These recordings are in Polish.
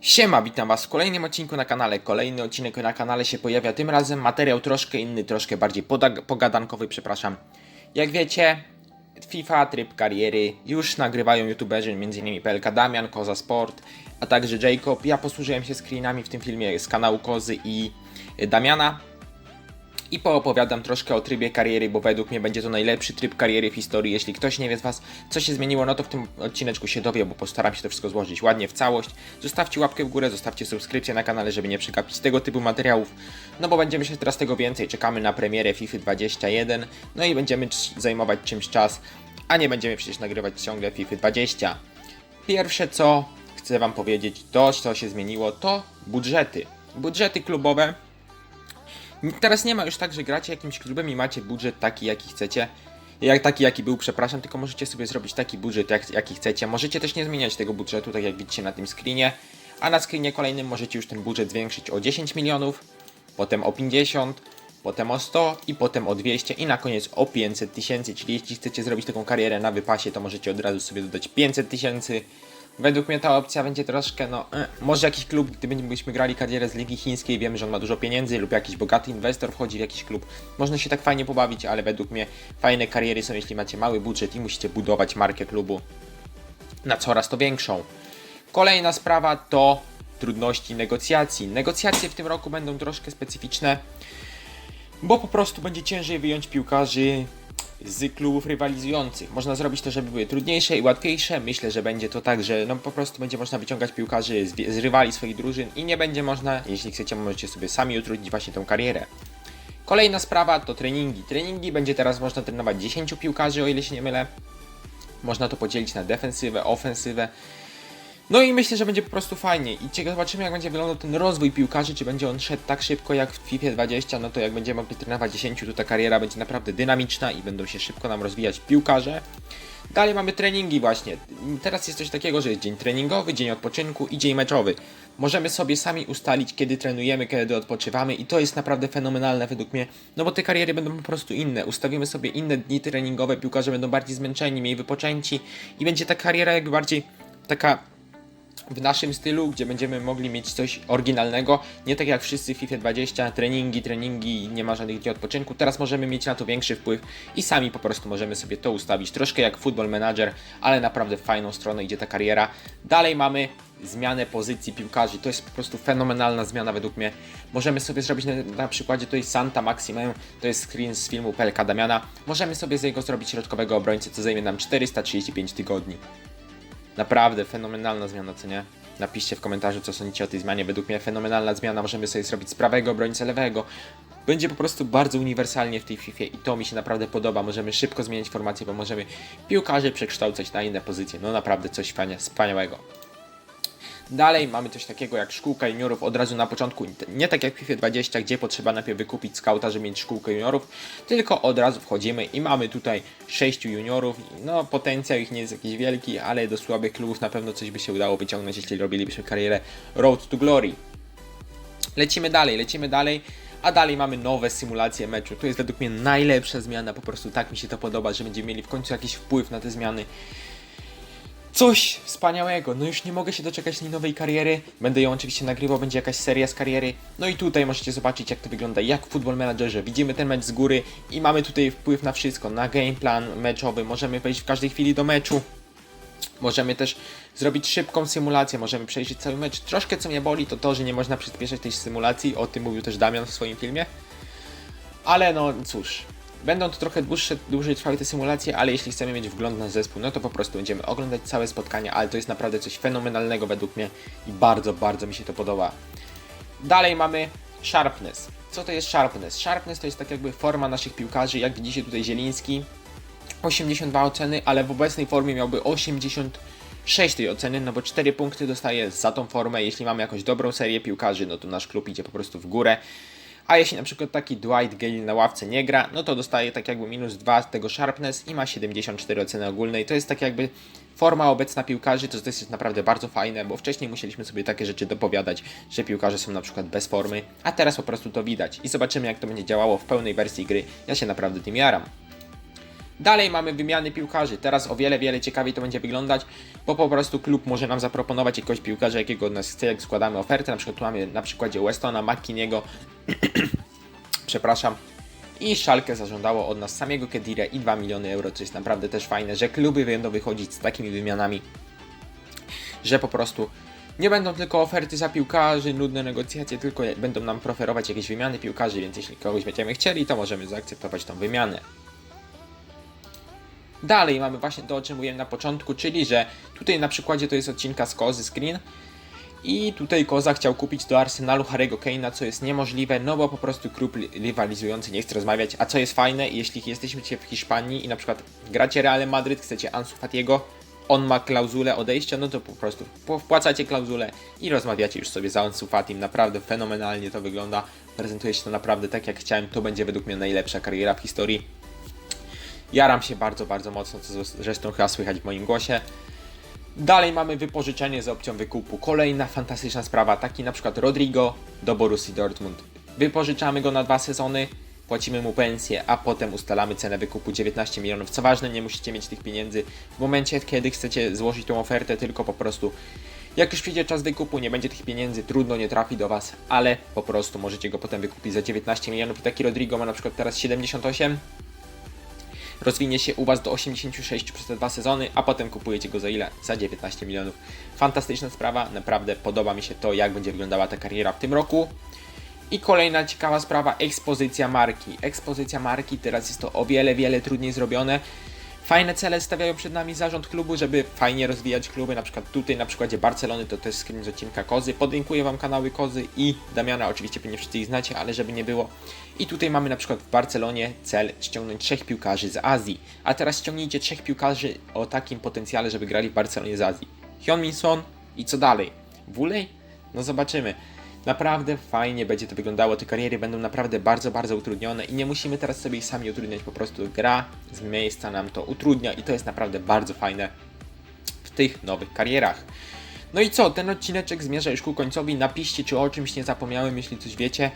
Siema, witam was w kolejnym odcinku na kanale. Kolejny odcinek na kanale się pojawia, tym razem materiał troszkę inny, troszkę bardziej pogadankowy, przepraszam. Jak wiecie, FIFA, tryb kariery, już nagrywają youtuberzy, m.in. PLK Damian, Koza Sport, a także Jacob. Ja posłużyłem się screenami w tym filmie z kanału Kozy i Damiana. I poopowiadam troszkę o trybie kariery, bo według mnie będzie to najlepszy tryb kariery w historii. Jeśli ktoś nie wie z Was, co się zmieniło, no to w tym odcineczku się dowie, bo postaram się to wszystko złożyć ładnie w całość. Zostawcie łapkę w górę, zostawcie subskrypcję na kanale, żeby nie przegapić tego typu materiałów. No bo będziemy się teraz tego więcej. Czekamy na premierę FIFA 21, no i będziemy zajmować czymś czas, a nie będziemy przecież nagrywać ciągle FIFA 20. Pierwsze co chcę Wam powiedzieć, to co się zmieniło, to budżety. Budżety klubowe Teraz nie ma już tak, że gracie jakimś klubem i macie budżet taki, jaki chcecie. Jak taki, jaki był, przepraszam, tylko możecie sobie zrobić taki budżet, jak, jaki chcecie. Możecie też nie zmieniać tego budżetu, tak jak widzicie na tym screenie. A na screenie kolejnym możecie już ten budżet zwiększyć o 10 milionów, potem o 50, potem o 100 i potem o 200 i na koniec o 500 tysięcy. Czyli jeśli chcecie zrobić taką karierę na wypasie, to możecie od razu sobie dodać 500 tysięcy. Według mnie ta opcja będzie troszkę, no, e, może jakiś klub, gdybyśmy grali karierę z Ligi Chińskiej, wiemy, że on ma dużo pieniędzy, lub jakiś bogaty inwestor wchodzi w jakiś klub, można się tak fajnie pobawić, ale według mnie fajne kariery są, jeśli macie mały budżet i musicie budować markę klubu na coraz to większą. Kolejna sprawa to trudności negocjacji. Negocjacje w tym roku będą troszkę specyficzne, bo po prostu będzie ciężej wyjąć piłkarzy z klubów rywalizujących. Można zrobić to, żeby były trudniejsze i łatwiejsze. Myślę, że będzie to tak, że no po prostu będzie można wyciągać piłkarzy z, z rywali swoich drużyn i nie będzie można, jeśli chcecie, możecie sobie sami utrudnić właśnie tą karierę. Kolejna sprawa to treningi. Treningi będzie teraz można trenować 10 piłkarzy, o ile się nie mylę. Można to podzielić na defensywę, ofensywę. No i myślę, że będzie po prostu fajnie. I ciekawe zobaczymy, jak będzie wyglądał ten rozwój piłkarzy, czy będzie on szedł tak szybko jak w FIFA 20, no to jak będziemy mogli trenować 10, to ta kariera będzie naprawdę dynamiczna i będą się szybko nam rozwijać piłkarze. Dalej mamy treningi właśnie. Teraz jest coś takiego, że jest dzień treningowy, dzień odpoczynku i dzień meczowy. Możemy sobie sami ustalić, kiedy trenujemy, kiedy odpoczywamy i to jest naprawdę fenomenalne według mnie, no bo te kariery będą po prostu inne. Ustawimy sobie inne dni treningowe, piłkarze będą bardziej zmęczeni, mniej wypoczęci i będzie ta kariera jakby bardziej taka w naszym stylu, gdzie będziemy mogli mieć coś oryginalnego, nie tak jak wszyscy w FIFA 20, treningi, treningi, nie ma żadnych dni odpoczynku. Teraz możemy mieć na to większy wpływ i sami po prostu możemy sobie to ustawić. Troszkę jak Football Manager, ale naprawdę w fajną stronę idzie ta kariera. Dalej mamy zmianę pozycji piłkarzy. To jest po prostu fenomenalna zmiana według mnie. Możemy sobie zrobić na, na przykładzie tutaj Santa Maximum, to jest screen z filmu Pelka Damiana. Możemy sobie z niego zrobić środkowego obrońcę, co zajmie nam 435 tygodni. Naprawdę fenomenalna zmiana, co nie? Napiszcie w komentarzu, co sądzicie o tej zmianie. Według mnie fenomenalna zmiana. Możemy sobie zrobić z prawego obrońcę lewego. Będzie po prostu bardzo uniwersalnie w tej FIFA i to mi się naprawdę podoba. Możemy szybko zmieniać formację, bo możemy piłkarzy przekształcać na inne pozycje. No naprawdę coś fajnie, wspaniałego. Dalej mamy coś takiego jak szkółka juniorów od razu na początku, nie tak jak w FIFA 20, gdzie potrzeba najpierw wykupić skauta, żeby mieć szkółkę juniorów, tylko od razu wchodzimy i mamy tutaj 6 juniorów. No potencjał ich nie jest jakiś wielki, ale do słabych klubów na pewno coś by się udało wyciągnąć, jeśli robilibyśmy karierę Road to Glory. Lecimy dalej, lecimy dalej. A dalej mamy nowe symulacje meczu. To jest według mnie najlepsza zmiana, po prostu tak mi się to podoba, że będziemy mieli w końcu jakiś wpływ na te zmiany. Coś wspaniałego, no już nie mogę się doczekać tej nowej kariery. Będę ją oczywiście nagrywał, będzie jakaś seria z kariery. No i tutaj możecie zobaczyć jak to wygląda, jak w Football Managerze. Widzimy ten mecz z góry i mamy tutaj wpływ na wszystko, na gameplan meczowy. Możemy wejść w każdej chwili do meczu. Możemy też zrobić szybką symulację, możemy przejrzeć cały mecz. Troszkę co mnie boli to to, że nie można przyspieszać tej symulacji, o tym mówił też Damian w swoim filmie. Ale no cóż, będą to trochę dłuższe, dłużej trwały te symulacje, ale jeśli chcemy mieć wgląd na zespół, no to po prostu będziemy oglądać całe spotkania, ale to jest naprawdę coś fenomenalnego według mnie i bardzo, bardzo mi się to podoba. Dalej mamy Sharpness. Co to jest Sharpness? Sharpness to jest tak jakby forma naszych piłkarzy, jak widzicie tutaj Zieliński, 82 oceny, ale w obecnej formie miałby 86 tej oceny, no bo 4 punkty dostaje za tą formę. Jeśli mamy jakąś dobrą serię piłkarzy, no to nasz klub idzie po prostu w górę. A jeśli na przykład taki Dwight Gale na ławce nie gra, no to dostaje tak jakby minus 2 z tego sharpness i ma 74 oceny ogólnej. To jest tak jakby forma obecna piłkarzy, to, to jest naprawdę bardzo fajne, bo wcześniej musieliśmy sobie takie rzeczy dopowiadać, że piłkarze są na przykład bez formy, a teraz po prostu to widać i zobaczymy jak to będzie działało w pełnej wersji gry. Ja się naprawdę tym jaram. Dalej mamy wymiany piłkarzy. Teraz o wiele, wiele ciekawiej to będzie wyglądać, bo po prostu klub może nam zaproponować jakiegoś piłkarza, jakiego od nas chce, jak składamy ofertę. Na przykład mamy na przykładzie Westona, McKiniego, przepraszam. I Szalkę zażądało od nas samego Kedire i 2 miliony euro, co jest naprawdę też fajne, że kluby będą wychodzić z takimi wymianami, że po prostu nie będą tylko oferty za piłkarzy, nudne negocjacje, tylko będą nam preferować jakieś wymiany piłkarzy, więc jeśli kogoś będziemy chcieli, to możemy zaakceptować tą wymianę. Dalej mamy właśnie to, o czym mówiłem na początku, czyli że tutaj na przykładzie to jest odcinka z Kozy Screen i tutaj Koza chciał kupić do Arsenalu Harry'ego Kane'a, co jest niemożliwe, no bo po prostu klub li- rywalizujący nie chce rozmawiać, a co jest fajne, jeśli jesteście w Hiszpanii i na przykład gracie Real Madryt, chcecie Ansu Fatiego, on ma klauzulę odejścia, no to po prostu wpłacacie klauzulę i rozmawiacie już sobie z Ansu Fatim, naprawdę fenomenalnie to wygląda, prezentuje się to naprawdę tak jak chciałem, to będzie według mnie najlepsza kariera w historii. Jaram się bardzo, bardzo mocno, co zresztą chyba słychać w moim głosie. Dalej mamy wypożyczenie z opcją wykupu. Kolejna fantastyczna sprawa, taki na przykład Rodrigo do Borussii Dortmund. Wypożyczamy go na dwa sezony, płacimy mu pensję, a potem ustalamy cenę wykupu 19 milionów. Co ważne, nie musicie mieć tych pieniędzy w momencie, kiedy chcecie złożyć tą ofertę, tylko po prostu jak już przyjdzie czas wykupu, nie będzie tych pieniędzy, trudno, nie trafi do Was, ale po prostu możecie go potem wykupić za 19 milionów i taki Rodrigo ma na przykład teraz 78, rozwinie się u Was do 86 przez te dwa sezony, a potem kupujecie go za ile? Za 19 milionów. Fantastyczna sprawa, naprawdę podoba mi się to, jak będzie wyglądała ta kariera w tym roku. I kolejna ciekawa sprawa, ekspozycja marki. Ekspozycja marki, teraz jest to o wiele, wiele trudniej zrobione. Fajne cele stawiają przed nami zarząd klubu, żeby fajnie rozwijać kluby, na przykład tutaj na przykładzie Barcelony to też screen z odcinka Kozy. Podlinkuję Wam kanały Kozy i Damiana, oczywiście pewnie wszyscy ich znacie, ale żeby nie było. I tutaj mamy na przykład w Barcelonie cel ściągnąć trzech piłkarzy z Azji. A teraz ściągnijcie trzech piłkarzy o takim potencjale, żeby grali w Barcelonie z Azji. Hyun-Min Son i co dalej? Wulej? No zobaczymy. Naprawdę fajnie będzie to wyglądało, te kariery będą naprawdę bardzo, bardzo utrudnione i nie musimy teraz sobie ich sami utrudniać, po prostu gra z miejsca nam to utrudnia i to jest naprawdę bardzo fajne w tych nowych karierach. No i co, ten odcineczek zmierza już ku końcowi, napiszcie czy o czymś nie zapomniałem, jeśli coś wiecie.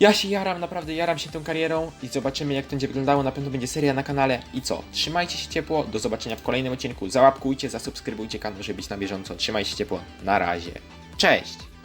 Ja się jaram, naprawdę jaram się tą karierą i zobaczymy jak to będzie wyglądało, na pewno będzie seria na kanale. I co, trzymajcie się ciepło, do zobaczenia w kolejnym odcinku, załapkujcie, zasubskrybujcie kanał, żeby być na bieżąco, trzymajcie się ciepło, na razie, cześć!